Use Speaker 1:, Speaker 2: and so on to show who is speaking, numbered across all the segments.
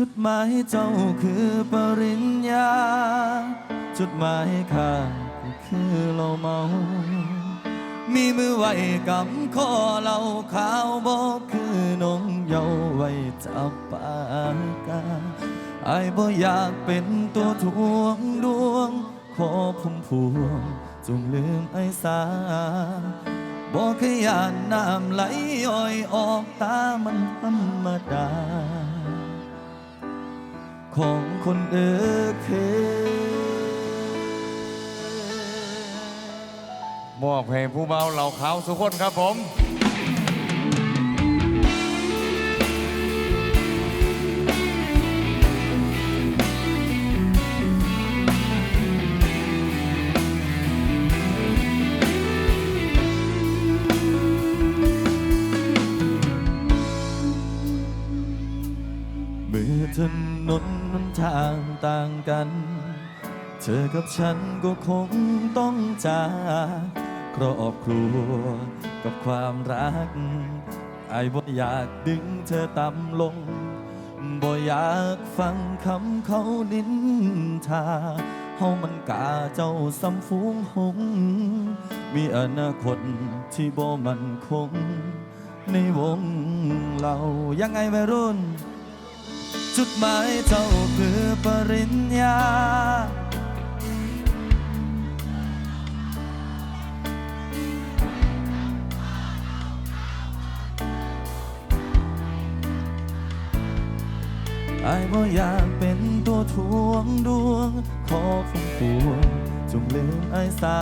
Speaker 1: จุดหมายเจ้าคือปริญญา จุดหมายข้าก็คือเราเมา มีมือไว้กำคอเราขาวบอกคือนงเยาว์ไว้จับปากกาไอ้บ่อยากเป็นตัวทวงดวง ขอพุ่มพวงจงลืมไอ้สาบอกขยานน้ำไหลย้อยออกตามันธรรมดา ของคนเด้อเค
Speaker 2: มอบให้ผู้เบาเหล่าขาวสุขคนครับผม
Speaker 1: กัน เธอกับฉันก็คงต้องจากครอบครัวกับความรัก ไอ้บ่อยากดึงเธอต่ำลง บ่อยากฟังคำเขานินทาเฮามันกาเจ้าซ้ำฟูงหง มีอนาคตที่บ่มันคง ในวงเรายังไงวัยรุ่น จุดหมายเจ้าคือปริญญา ไอ้บ่อยากเป็นตัวทวงดวง ขอฟุ้งพวงจงลืมไอ้สา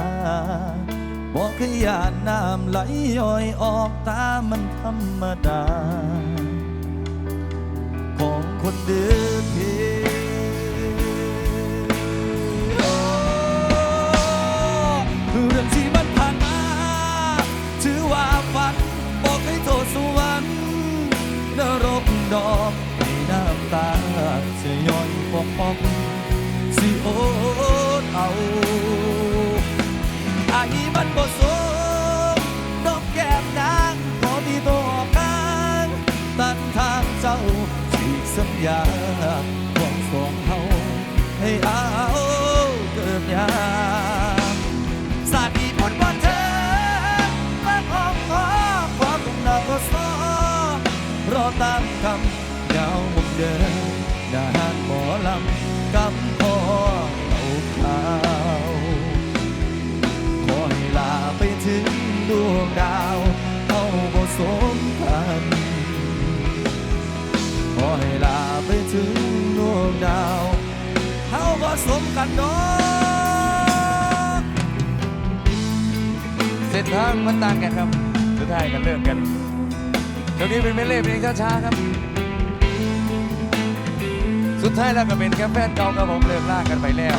Speaker 1: บอกขยานน้ำไหลย้อยออกตามันธรรมดา องคนเรื่องที่มันผ่านมาถือว่าฝันบอกให้โทษสวรรค์นรกดอกให้น้ำตาจะย้อยปอกปอกสิโอ อีกสัญญาบอกสองเฮาให้เอาเกิดยามสาดีผลบ่เธอมาขอขอความคงนาก็สอรอตามคำเงามุมเดินนานหมอลำ ถึงดวงดาวเอาบ่สมกันดอก
Speaker 2: เส้นทางมันต่างกันครับ สุดท้ายกันเลิกกันตรงนี้เป็นเมเล่เพลงช้าๆครับ สุดท้ายแล้วก็เป็นแค่แฟนเก่าครับผมเลิกลากันไปแล้ว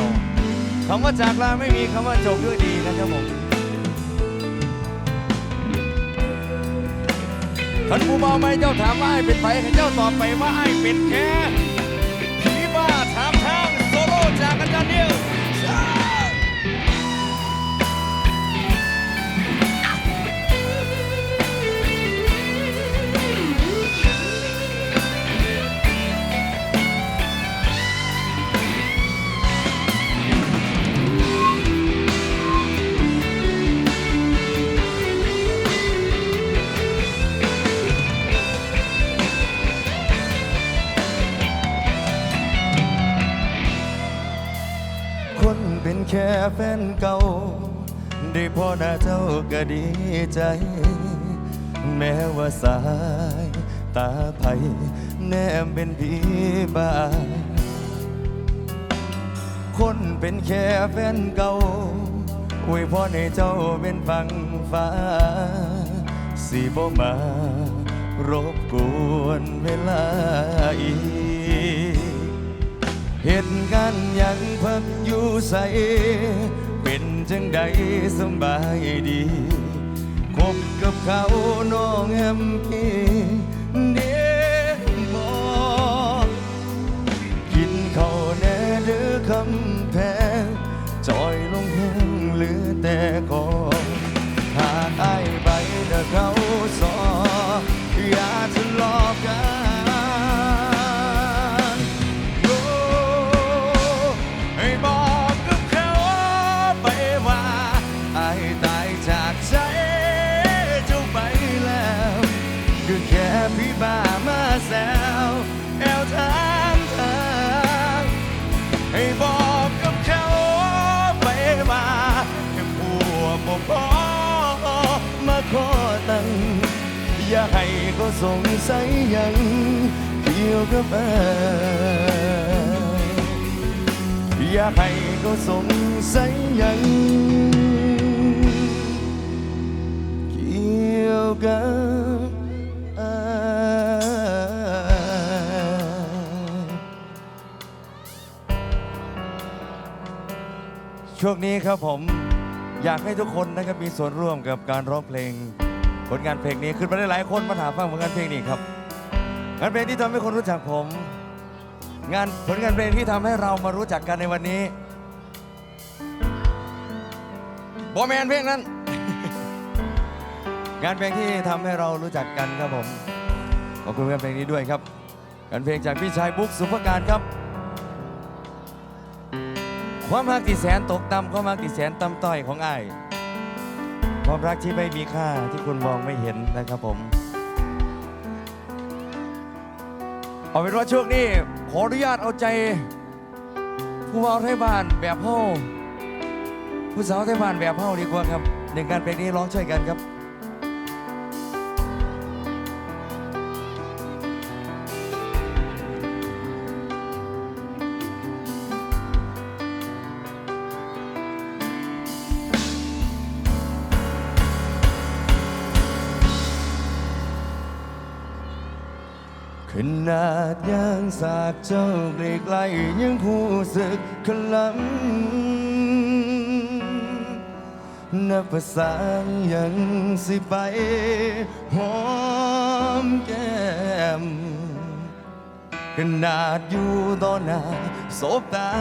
Speaker 2: คำว่าจากลาไม่มีคำว่าจบด้วยดีนะครับผม ท่านผู้เมาไม่เจ้าถามว่าไอ้เป็นไผให้เจ้าตอบไปว่าไอ้เป็นแค่ผีบ้าถามทางโซโล่จากอาจารย์เดียว
Speaker 1: คนเป็นแค่แฟนเก่า ได้พอหน้าเจ้าก็ดีใจ แม้ว่าสายตาไผแนมเป็นผีบาคนเป็นแค่แฟนเก่าอวยพรให้เจ้าเป็นฟังฟ้าสิบ่มารบกวนเวลาอีก เหตุการณ์ยังเพิ่งอยู่ใส เป็นจังใดสบายดี คบกับเขาน้องแอมพี่เดีบอกินเขาแน่เดือคำแพงจอยลงแห้งเหลือแต่กอหากไอายไปเด้อเขา ส
Speaker 2: งสัยยังเกี่ยวกับอายอย่าให้เขาสงสัยยังเกี่ยวกับอายช่วงนี้ครับผมอยากให้ทุกคนนะครับมีส่วนร่วมกับการร้องเพลง ผลงานเพลงนี้ขึ้นมาได้หลายคนมาถามฟังผลงานเพลงนี้ครับ งานเพลงที่ทำให้คนรู้จักผม งานผลงานเพลงที่ทำให้เรามารู้จักกันในวันนี้บอแมนเพลงนั้น งานเพลงที่ทำให้เรารู้จักกันครับผม ขอบคุณงานเพลงนี้ด้วยครับ งานเพลงจากพี่ชายบุ๊กสุภการครับ ความรักที่แสนตกต่ำความรักที่แสนต่ำต้อยของไอ้ ความรักที่ไม่มีค่าที่คุณมองไม่เห็นนะครับผม เอาเป็นว่าช่วงนี้ขออนุญาตเอาใจ ผู้บ่าวไทยบ้านแบบเฮาผู้สาวไทยบ้านแบบเฮาดีกว่าครับหนึ่งการเพลงนี้ร้องช่วยกันครับ สากเจ้าไกลยังผู้สึกขลังนับภาษายังสิไปหอมแก้มขนาดอยู่ต่อหน้าสบตา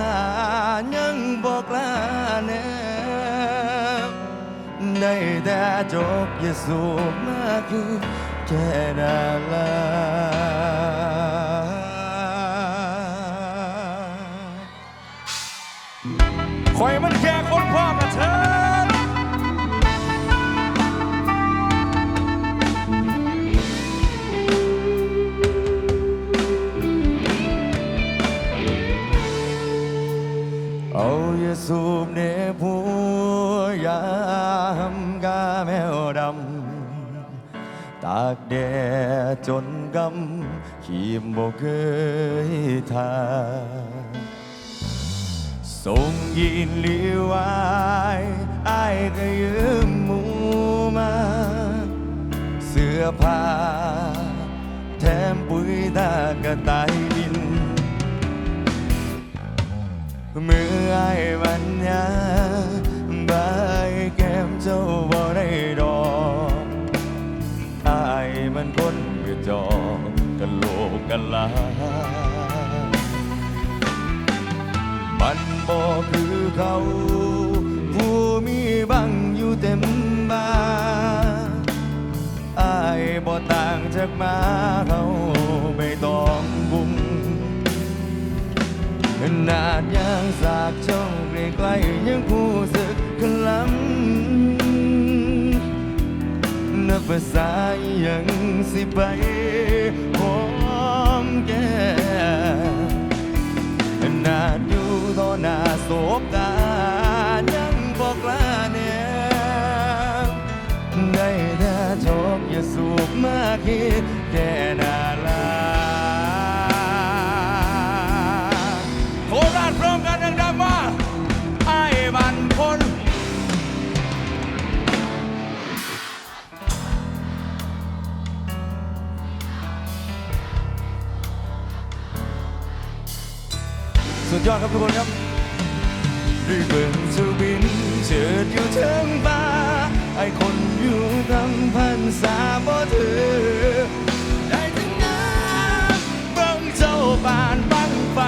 Speaker 2: ยังบอกลาแนบได้แต่จบอย่าสูบมากคือแค่นั้นละ คอยมันแค่คนพ่อมาเถินเอาอย่าสูบเนผัวยามกาแมวดำ ตากแดดจนกำขีมบ่เคยทา ส่งยินหรือวายอายก็ยืมหมูมา เสื้อผ้าแถมปุ๋ยตากระต่ายดินเมื่อไอ้มันยาบายแก้มเจ้าบ่ได้ดอกไอ้มันคนกระจอกกันโลกกันลา บอกคือเขาผู้มีบังอยู่เต็มบ้านอายบ่ต่างจากมาเขาไม่ต้องบุงขนาดยางสากช่องใกล้ๆยังผู้สึกขลำนับภาษายังสิไป ยอดครับทุกคนครับด้วยเบิ่งสูบินเฉิดอยู่เชิงฟ้าไอคนอยู่ทำพันสาบ่ถือได้ถึงน้ำเบิ่งเจ้าบานบังไฟ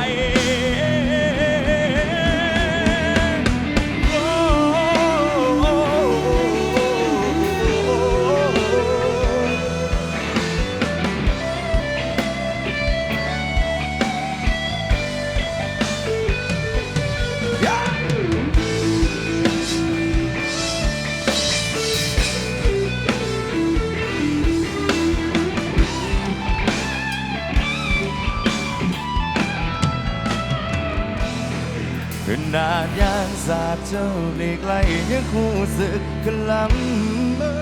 Speaker 2: กกลำเมอ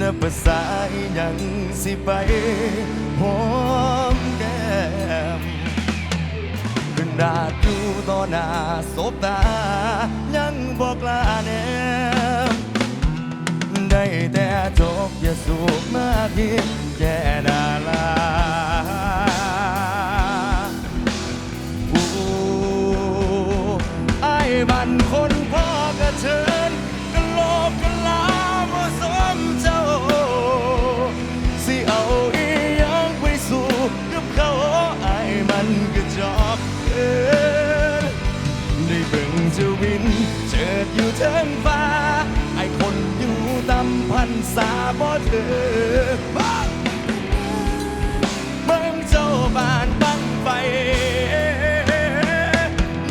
Speaker 2: นับภาษาอีหยังสิไปหอมแก้มขนาดอยู่ต่อหน้าศพตา ยังบอกลาแนมได้แต่จบอย่าสูบมากินแก่ดาลา ดอยู่เทิงฟ้า ไอ้คนอยู่ตำพันษาบ่เธอเบิ่งเจ้าบ้านบังไฟ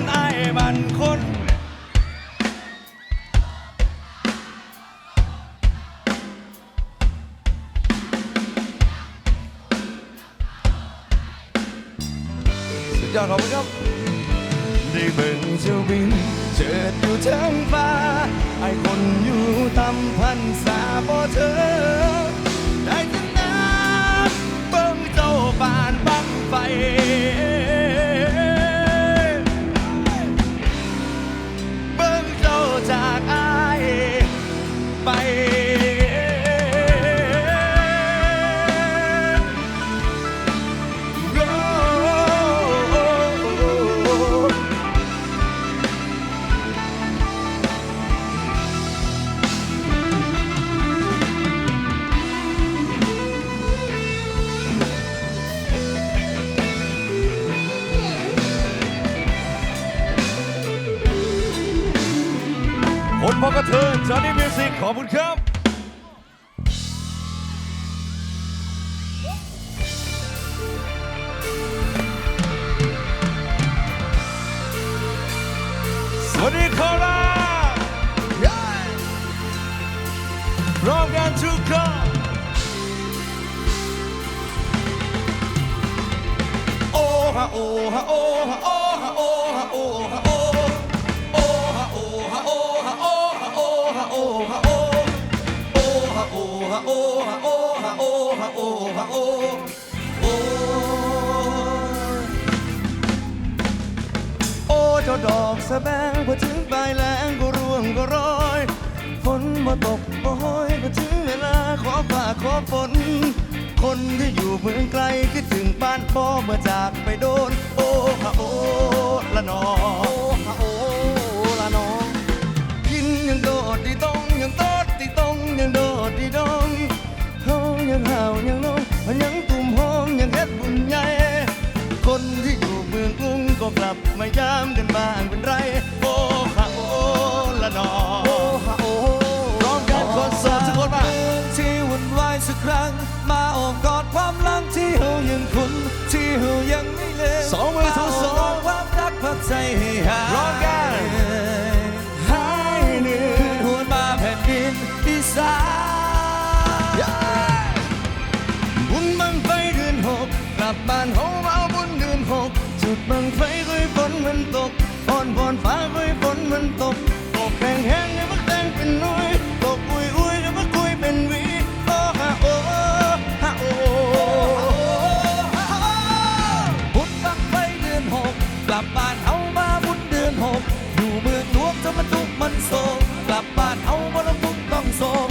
Speaker 2: ไอ้บันคนสุดยอดขอบคุณครับได้เบิ่งเจ้าบิน เจิดอยู่เชิงฟ้า ไอคนอยู่ตำพันษาบ่เธอ ได้แต่น้ำเบิ่งเจ้าบานบังไฟ ขอบคุณครับ เจ้าดอกสะแบงพอถึงปลายแรงก็ร่วงก็โร้อย ฝนมาตกโอ้ยก็ถึงเวลาขอฟ้าขอฝน คนที่อยู่เมืองไกลคิดถึงบ้านพ่อเมื่อจากไปโดน โอ้ฮะโอ้ละนอโอ้ฮะโอ้ละนอกินยังโดดดีตรงยังโดดดีตรงยังโดดดีดงเฮายังห่าวยังลงยังตุ่มหอมยังเฮ็ดบุญใหญ่คนที่อยู่เมืองกรุงก็กลั บมายามกันบ้างเป็นไร โอ้ฮะโอ้ละนอโอ้ฮะโอ้ร้อมกันคนโสดทุกคนมา
Speaker 1: ที่วุ่นวายสักครั้ง มาโอบกอดความหลังที่เฮายังคุ้นที่เฮายังไม่ลืม
Speaker 2: สองมือทุกสอง
Speaker 1: มาโบกอดความรักพักใจให้หาย
Speaker 2: ร้อมกันหายเหนื่อ
Speaker 1: คืนหวนมาแผ่นดินอีสาน
Speaker 2: บุญบังไฟเดือนหกกลับบ้านเฮามาเอ มันตกอ่อนบอนฟ้าคุยฝนมันตกตกแห้งแห้งเนี่ยมันแต่งเป็นนุยตกอุ้ยอุ้ยเนี่ยมันคุยเป็นวีโอ้ฮะโอ้ฮะโอ้
Speaker 1: บุญบังไฟเดือนหกกลับบ้านเฮามาบุญเดือนหกอยู่เมืองหลวงจะมันทุกข์มันโศกกลับบ้านเฮาบ่ต้องทุกต้องโศก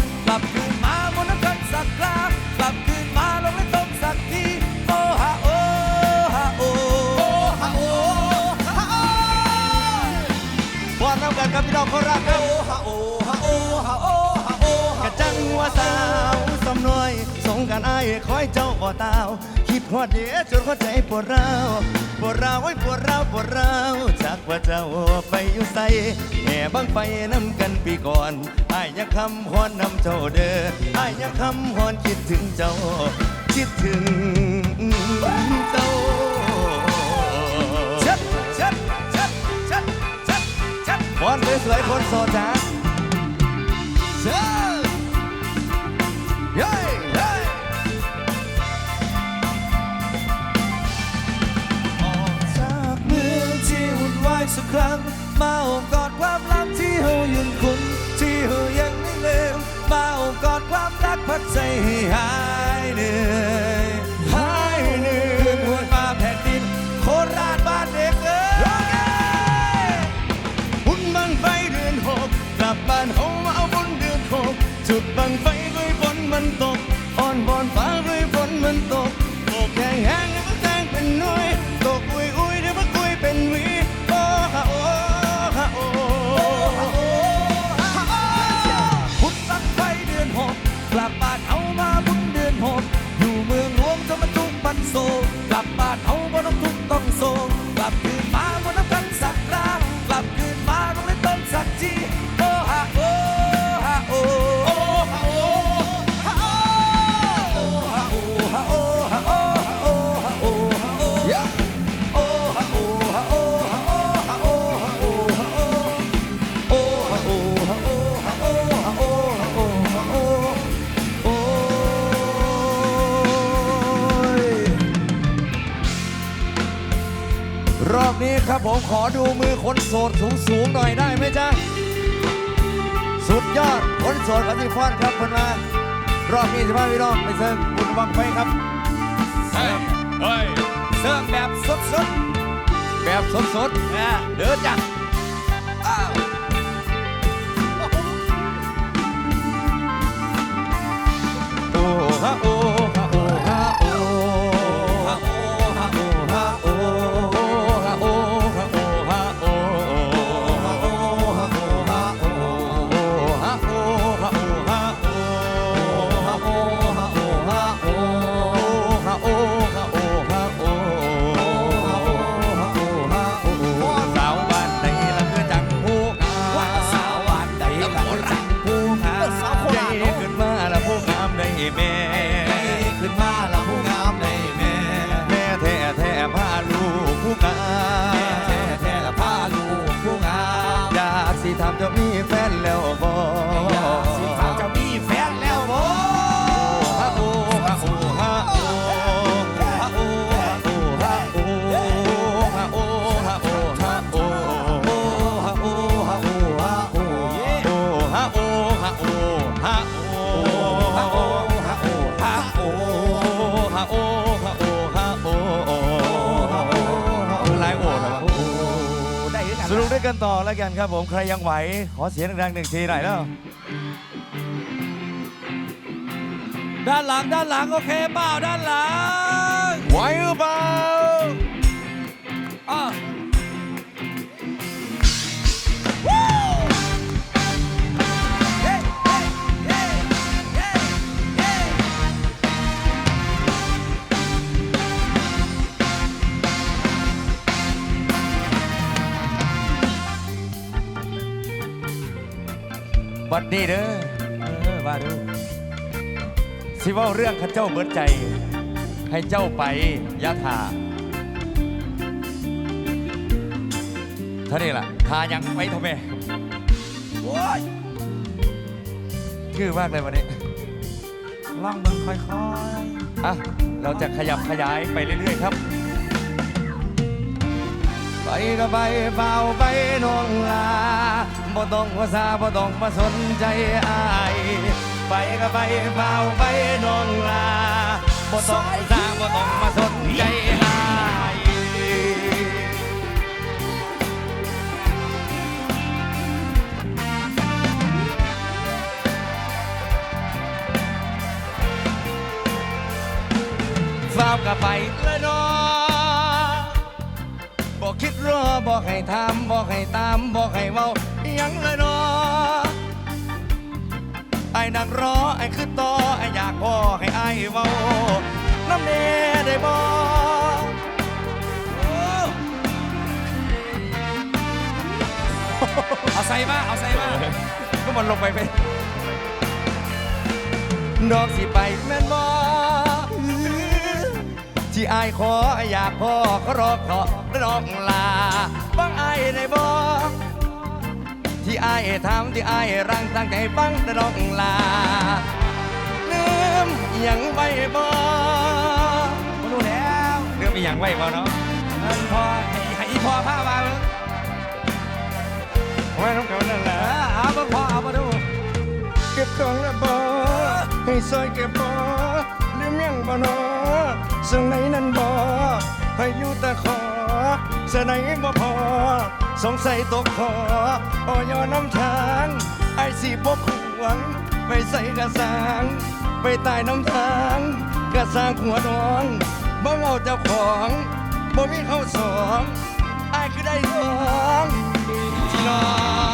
Speaker 1: กันครับ
Speaker 2: พี่น้องโคราชครับ
Speaker 1: ฮะโอ้ฮะโอ้ฮะโอ้ฮะโอ้ฮะ
Speaker 2: กะจังหัวสาวสำน้อยสงกรารอ้ายคอยเจ้าบ่ตาวคิดฮอดเดียจนหัวใจปวดร้าวปวดร้าวไว้ยปวดร้าวปวดร้าวจากว่าเจ้าไปอยู่ใสแห่บังไฟน้ำกันปีก่อนอ้ายยังคำฮอนนำเจ้าเด้ออ้ายยังคำฮอนคิดถึงเจ้า คิดถึงเจ้า
Speaker 1: ชัด
Speaker 2: ฮอนสวยคนโสดจ้า
Speaker 1: เชิญ
Speaker 2: เย้เย้
Speaker 1: ออกจากเมืองที่วุ่นไหวสักครั้ง มาโอบกอดความลับที่เฮายังคุ้นที่เฮายังไม่ลืมมาโอบกอดความรักพัดใจให้หายเหนื่อย ครับผมขอดูมือคนโสดสูงสูงๆหน่อยได้ไหมจ๊ะ สุดยอดคนโสดปฏิฟอนครับคนมารอบนี้สิบ้าพี่น้องไปเซิร์ฟบุญวังไฟครับ
Speaker 2: เฮ้ยเฮ้ย
Speaker 1: เซิร์ฟแบบสดๆ
Speaker 2: แบบสด
Speaker 1: อะเดินจ้ะา
Speaker 2: โอฮาโอฮา
Speaker 1: โอ้
Speaker 2: หลายโอ้แล้วะ
Speaker 1: โอได้ด้วยกัน
Speaker 2: สรุปด้วยกันต่อแล้วกันครับผมใครยังไหว ขอเสียงดังๆหนึ่งทีหน่อยแล้ว
Speaker 1: ด้านหลังด้านหลังโอเคเปล่าด้านหลัง
Speaker 2: ไหวหรือเปล่า บัดนี้เด้อ
Speaker 1: เออว่าดู
Speaker 2: สิเว่าเรื่องข้าเจ้าเบิดใจ ให้เจ้าไปยะถาท่านี้ล่ะทายังไปทำไม
Speaker 1: โอ้ย
Speaker 2: คือมากเลยวันนี้
Speaker 1: ล่องเบิ่งค่อยๆ
Speaker 2: อะเราจะขยับขยายไปเรื่อยๆครับ ไปก็ไปเฝ้าไปนองลา บ่ต้องภาษาบ่ต้องมาสนใจอายไปก็ไปเฝ้าไปนองลาบ่ต้องภาษาบ่ต้องมาสนใจอายฝากกับไปเลยนาะบอกคิดรอบอกให้ทำบอกให้ตามบอกให้เมา นักรอไอ้คือต่อไอ้อยากบอกให้ไอ้เมาน้ำเนได้บอก
Speaker 1: ๆโอ้เอาใส่มาเอาใส่มา
Speaker 2: ก็มันลงไปไปดอกสิไปแม่นบอที่อายขออยากพอก็รอขอรองลาฟังอายได้บอ ที่อายทำที่อายรังตั้งใจฟังรองลาลืมอหยังไว้บอ
Speaker 1: มาดูแล้ว
Speaker 2: ลืมอหยังไว้บอเนาะ
Speaker 1: เอิ้นพอให้ให้อีพอพามาเบิ่ง
Speaker 2: ไว้น้ำเขานั่นแห
Speaker 3: เอ
Speaker 2: ละ
Speaker 3: อเอามาพอเอามาดู
Speaker 2: เก็บของแล้วบอให้ซอยเก็บบอลืมยังบ่นอสิ่งไหนนั้นบอให้อยู่แต่ขอ เสไหนบ่พอ สงสัยตกคอออยอน้ำทางไอสีบกหวงไปใส่กระสาง ไปตายน้ำทางกระสางหัวน้องบ่เอาเจ้าของบ่มีเขาสองไอคือได้ทองที่น้อง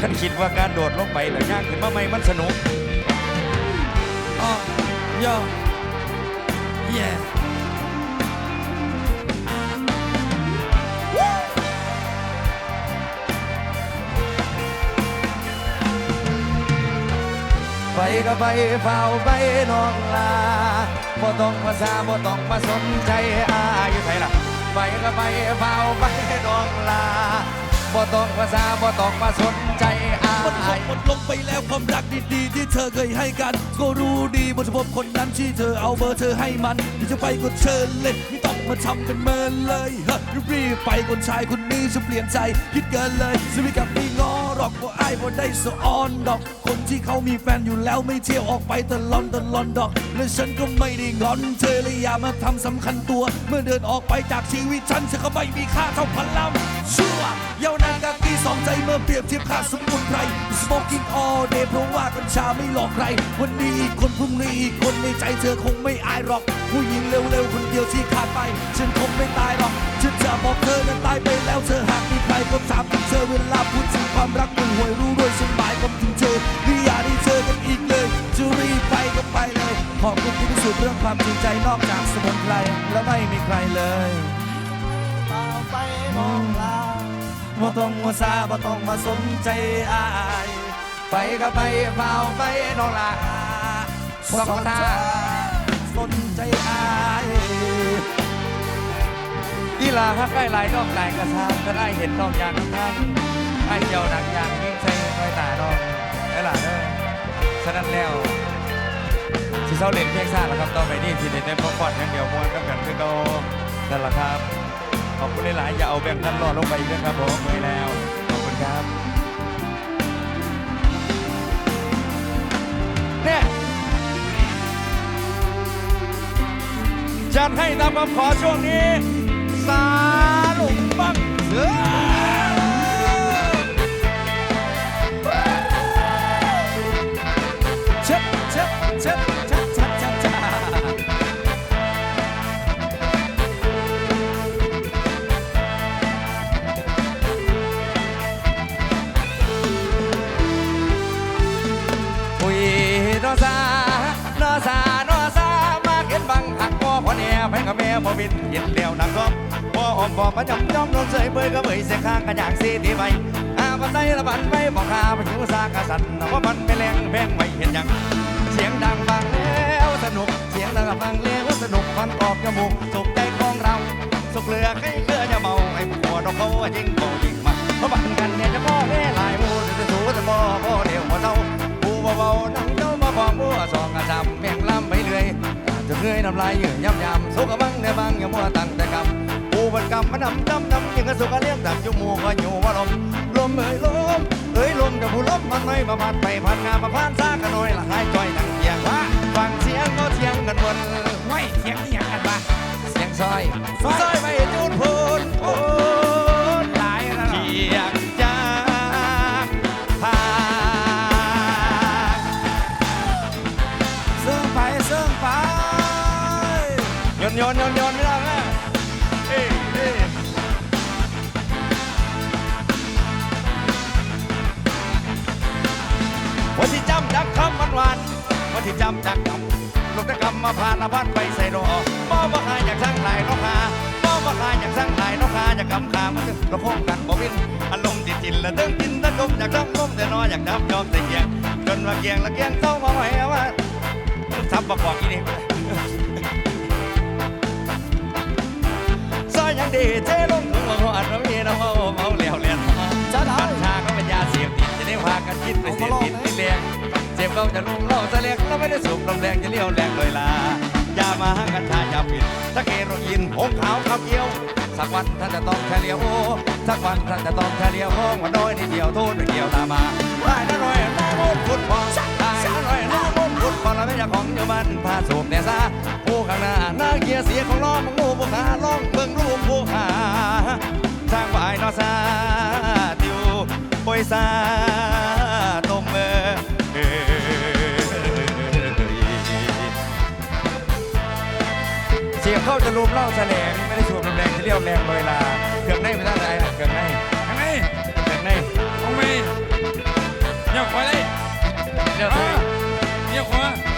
Speaker 2: ฉันคิดว่าการโดดลงไปแล้วยากขึ้นมาไหมมันสนุก
Speaker 3: อ๋อโยเย่ไปก็ไปเฝ้าไปน้องลาบ่ต้องมาซาบ่ต้องมาสนใจอาอยู่ไสล่ะ ไปก็ไปเฝ้าไปน้องลา บ่ต้องมาซาบ่ต้องมาสนใจอา
Speaker 1: มันหมดหมดลงไปแล้วความรักดีๆ ที่เธอเคยให้กัน ก็รู้ดีบนจะพบคนนั้นที่เธอเอาเบอร์เธอให้มันที่จะไปก็เชิญเลยไม่ต้องมาทำเป็นเมินเลยฮะรีบๆไปคนชายคนนี้จะเปลี่ยนใจคิดเกินเลยจะไม่กลับไม่งอ หรอกว่าไอ้ายบ่ได้สะออนดอก คนที่เขามีแฟนอยู่แล้วไม่เที่ยวออกไปตลอนตลอนดอก และฉันก็ไม่ได้งอนเธอเลยอย่ามาทำสำคัญตัว เมื่อเดินออกไปจากชีวิตฉันเธอก็ไม่มีค่าเท่าพันลำชั่วเยาวนานกากีสองใจเมื่อเปรียบเทียบค่าสมุนไพร smoking all day เพราะว่ากัญชาไม่หลอกใคร วันนี้อีกคนพรุ่งนี้อีกคนในใจเธอคงไม่อายหรอก ผู้หญิงเร็วๆคนเดียวที่ขาดไป ฉันคงไม่ตายหรอก ฉันจะบอกเธอนั้นตายไปแล้วเธอหากมีใครก็ถามถึงเธอเวลาพูดถึงความรักมันห่วยรู้ด้วยฉันหมายความถึงเธอที่อยากได้เจอกันอีกเลยจะรีบไปก็ไปเลยขอบคุณที่พิสูจน์เรื่องความจริงใจนอกจากสมุนไพรและไม่มีใครเลย
Speaker 3: ไปมองลาบ่ต้องมาซาบ่ต้องมาสนใจอายไปก็ไปเฝ้าไปน้องลาบ่ต้องตาสนใจอาย
Speaker 2: อีลาฮักใกล้ลายน้องลายกระซามก็ได้เห็นน้องยางทั้งไอ้เจ้าหนังยางยิ่งใส่คอยตาน้องไอ้หล่ะเด้อฉะนั้นแล้วที่เศร้าเล่นเพียงซ่าแล้วครับต่อไปนี่ที่เล่นในพอฟอดอย่างเดียวมวนกับกันคือโตนั่นแหละครับ ขอบคุณหลายๆอย่าเอาแบ่งนั้นรอดลงไปอีกนะครับผมไม่แล้วขอบคุณครับเนี่ยจัดให้ตามคำขอช่วงนี้ เสือ
Speaker 3: เช็ดเช็ดเช็ดเช็ดเช็ดเช็ดเช็ด
Speaker 2: อุ้ยนซานซานซามาเก็นบังหักพ่อพ่อเนี่ยไปกับแม่พ่อบินเห็นแล้วนักซ้อมพ่ อมบอกประจำจอมนนเสยเบยก็เบยเสียข้างกันอย่างสีตีไปอาบใส่ละบันไปบอกข้าไปถึงสากษัตริย์ว่ามันไม่แรงแพงไว้เห็นยังเสียงดังฟังแล้วสนุกเสียงดังฟังแล้วสนุกฟันออกจมูกสุขใจของเราสุขเหลือให้เลืออย่าเมาไอ้ผัวดอกเขายิ่งโกยิ่งมาเพราะบันกันเนี่ยจะพ่อแม่หลายมูจะถูจะพ่อพ่อเดียวหัวเศร้าผู้เบาๆนั่งเจ้ามาพอมัวสองกระจำแม่งล้ำไปเรื่อยจะเงยน้ำลายยืดย่ำยำสุกกระบังในบางอย่ามัวตั้งแต่กำ บันกำมันนำจำนำยังกระสุกกระเลี้ยงดังจมูกก็อยู่ว่าลมลมเอ้ยลมเอ้ยลมจะผู้ลมมันไม่ประมาทไปพันงานมาพานซากันหน่อยละหายจ้อยนั่งเกียงว่าฟังเสียงก็เสียงกันวน
Speaker 3: ไม่เถียงนี่ยังกันปะ
Speaker 2: เสียงซอยซอยไปจูดพูนพูน
Speaker 3: หลายแล้ว
Speaker 2: เทียงจาพา
Speaker 3: เสื่องไปเสื่องไป
Speaker 2: ยนยนยนยน ที่จำจากคำลูกตะกำมาผ่านละพันไปใส่รอมอมาขายอยากสร้างหลายนกหามอมาขายอยากสร้างหลายนกหาอยากกำขามันเราโค้งกันบ่วินอารมณ์จิตจินละเติมกินตะกมอยากจ้องก้มแต่นออยากจับจอบแต่เกียงจนว่าเกียงละเกียงเศร้ามาไหวว่าทับประกอบอีนี่ซอยยังดีเทลงถึงว่าหอดว่ามีน้ำเมาเมาเหลวเลียน
Speaker 3: จะได้
Speaker 2: กัญชาก็เป็นยาเสพติดจะได้พากันคิดไปเสพติดนี่เลียง จ็บเขาจะลุมเล่าแสลงแล้วไม่ได้สูบลมแรงจะเลี้ยวแรงเลยล่ะอย่ามาหากันชาอย่าปิดตะเกโรยินหงขาวข้าวเกียว สักวันท่านจะต้องแค่เลี้ยวโอสักวันท่านจะต้องแค่เลี้ยวห้องว่าน้อยนิดเดียวโทษไปเดียวตามมาได้นะหน่อยน้องมุ่ฟุตบอลได้นะหน่อยน้องมุ่ฟุตบอลแล้วไม่อยากของเดียมันพาสูบเนี่ยซะผู้ข้างหน้าหน้าเกียร์เสียของล้อของงูผู้ขาล่องเบิ่งรูปผู้ขาทางฝ่ายนอซาติวปอยซา เข้าจะลุมเล่าแสลงไม่ได้ชวนลมแรงจะเรียวแรงเวลาเกือบในไม่ได้ไรนเกือบในข้งในเกือบใน
Speaker 1: เอาไหมเนี่ยวขวาเลย
Speaker 2: เนี่ยวข
Speaker 1: เดี๋ยขวา